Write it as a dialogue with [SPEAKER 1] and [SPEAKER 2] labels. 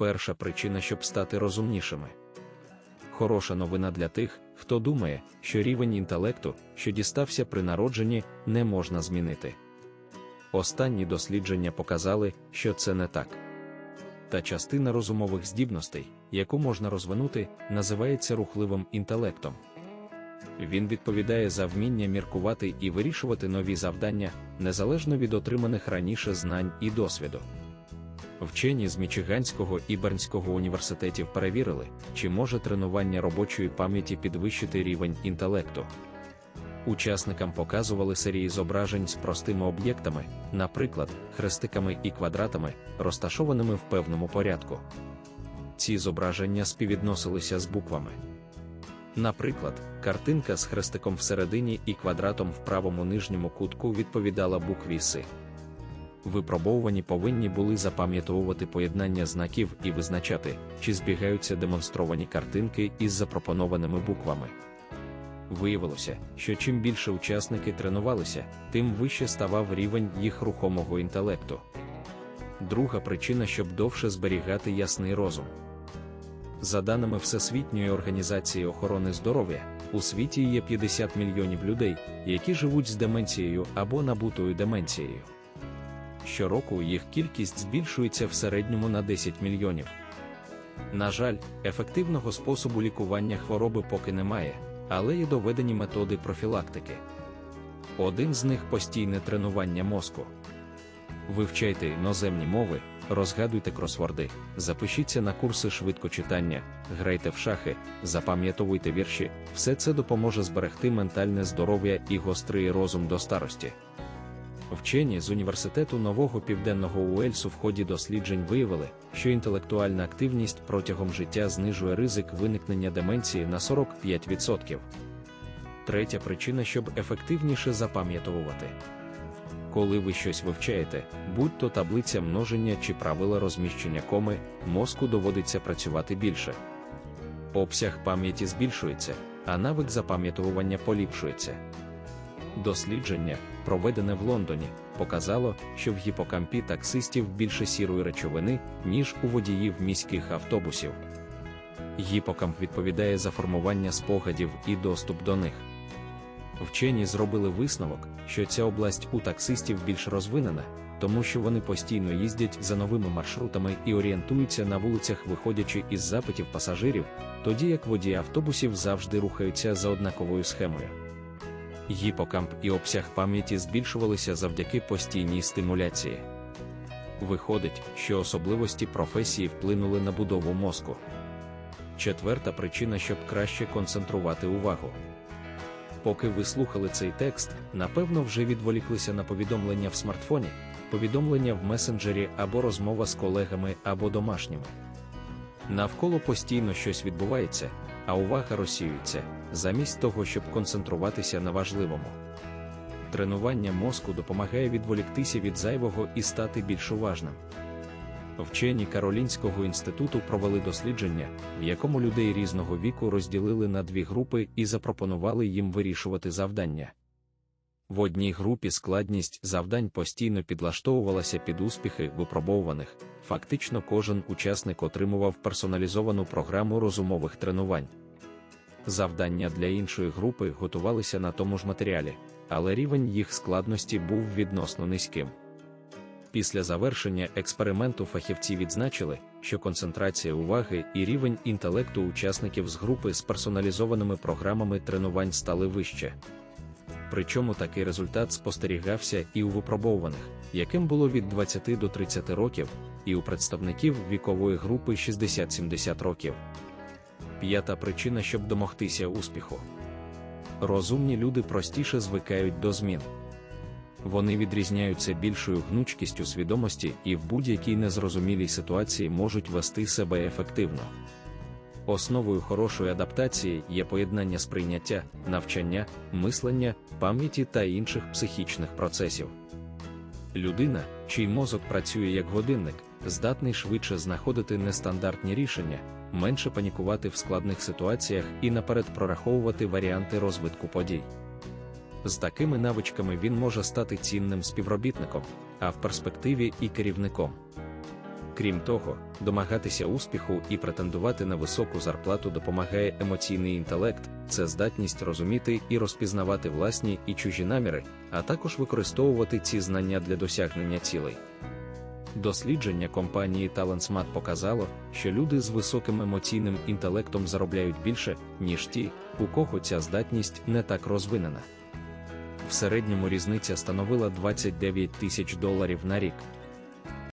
[SPEAKER 1] перша причина, щоб стати розумнішими. Хороша новина для тих, хто думає, що рівень інтелекту, що дістався при народженні, не можна змінити. Останні дослідження показали, що це не так. Та частина розумових здібностей, яку можна розвинути, називається рухливим інтелектом. Він відповідає за вміння міркувати і вирішувати нові завдання, незалежно від отриманих раніше знань і досвіду. Вчені з Мічиганського і Бернського університетів перевірили, чи може тренування робочої пам'яті підвищити рівень інтелекту. Учасникам показували серії зображень з простими об'єктами, наприклад, хрестиками і квадратами, розташованими в певному порядку. Ці зображення співвідносилися з буквами. Наприклад, картинка з хрестиком всередині і квадратом в правому нижньому кутку відповідала букві С. Випробовувані повинні були запам'ятовувати поєднання знаків і визначати, чи збігаються демонстровані картинки із запропонованими буквами. Виявилося, що чим більше учасники тренувалися, тим вище ставав рівень їх рухомого інтелекту. Друга причина, щоб довше зберігати ясний розум. За даними Всесвітньої організації охорони здоров'я, у світі є 50 мільйонів людей, які живуть з деменцією або набутою деменцією. Щороку їх кількість збільшується в середньому на 10 мільйонів. На жаль, ефективного способу лікування хвороби поки немає, але є доведені методи профілактики. Один з них постійне тренування мозку. Вивчайте іноземні мови, розгадуйте кросворди, запишіться на курси швидкочитання, грайте в шахи, запам'ятовуйте вірші, все це допоможе зберегти ментальне здоров'я і гострий розум до старості. Вчені з університету Нового Південного Уельсу в ході досліджень виявили, що інтелектуальна активність протягом життя знижує ризик виникнення деменції на 45%. Третя причина, щоб ефективніше запам'ятовувати. Коли ви щось вивчаєте, будь то таблиця множення чи правила розміщення коми, мозку доводиться працювати більше. Обсяг пам'яті збільшується, а навик запам'ятовування поліпшується. Дослідження, проведене в Лондоні, показало, що в гіпокампі таксистів більше сірої речовини, ніж у водіїв міських автобусів. Гіпокамп відповідає за формування спогадів і доступ до них. Вчені зробили висновок, що ця область у таксистів більш розвинена, тому що вони постійно їздять за новими маршрутами і орієнтуються на вулицях, виходячи із запитів пасажирів, тоді як водії автобусів завжди рухаються за однаковою схемою. Гіпокамп і обсяг пам'яті збільшувалися завдяки постійній стимуляції. Виходить, що особливості професії вплинули на будову мозку. Четверта причина, щоб краще концентрувати увагу. Поки ви слухали цей текст, напевно, вже відволіклися на повідомлення в смартфоні, повідомлення в месенджері або розмова з колегами або домашніми. Навколо постійно щось відбувається, а увага розсіюється, замість того, щоб концентруватися на важливому. Тренування мозку допомагає відволіктися від зайвого і стати більш уважним. Вчені Каролінського інституту провели дослідження, в якому людей різного віку розділили на дві групи і запропонували їм вирішувати завдання. В одній групі складність завдань постійно підлаштовувалася під успіхи випробовуваних, фактично кожен учасник отримував персоналізовану програму розумових тренувань. Завдання для іншої групи готувалися на тому ж матеріалі, але рівень їх складності був відносно низьким. Після завершення експерименту фахівці відзначили, що концентрація уваги і рівень інтелекту учасників з групи з персоналізованими програмами тренувань стали вище. Причому такий результат спостерігався і у випробовуваних, яким було від 20 до 30 років, і у представників вікової групи 60-70 років. П'ята причина, щоб домогтися успіху. Розумні люди простіше звикають до змін. Вони відрізняються більшою гнучкістю свідомості і в будь-якій незрозумілій ситуації можуть вести себе ефективно. Основою хорошої адаптації є поєднання сприйняття, навчання, мислення, пам'яті та інших психічних процесів. Людина, чий мозок працює як годинник, здатний швидше знаходити нестандартні рішення, менше панікувати в складних ситуаціях і наперед прораховувати варіанти розвитку подій. З такими навичками він може стати цінним співробітником, а в перспективі і керівником. Крім того, домагатися успіху і претендувати на високу зарплату допомагає емоційний інтелект, це здатність розуміти і розпізнавати власні і чужі наміри, а також використовувати ці знання для досягнення цілей. Дослідження компанії TalentSmart показало, що люди з високим емоційним інтелектом заробляють більше, ніж ті, у кого ця здатність не так розвинена. В середньому різниця становила 29 тисяч доларів на рік.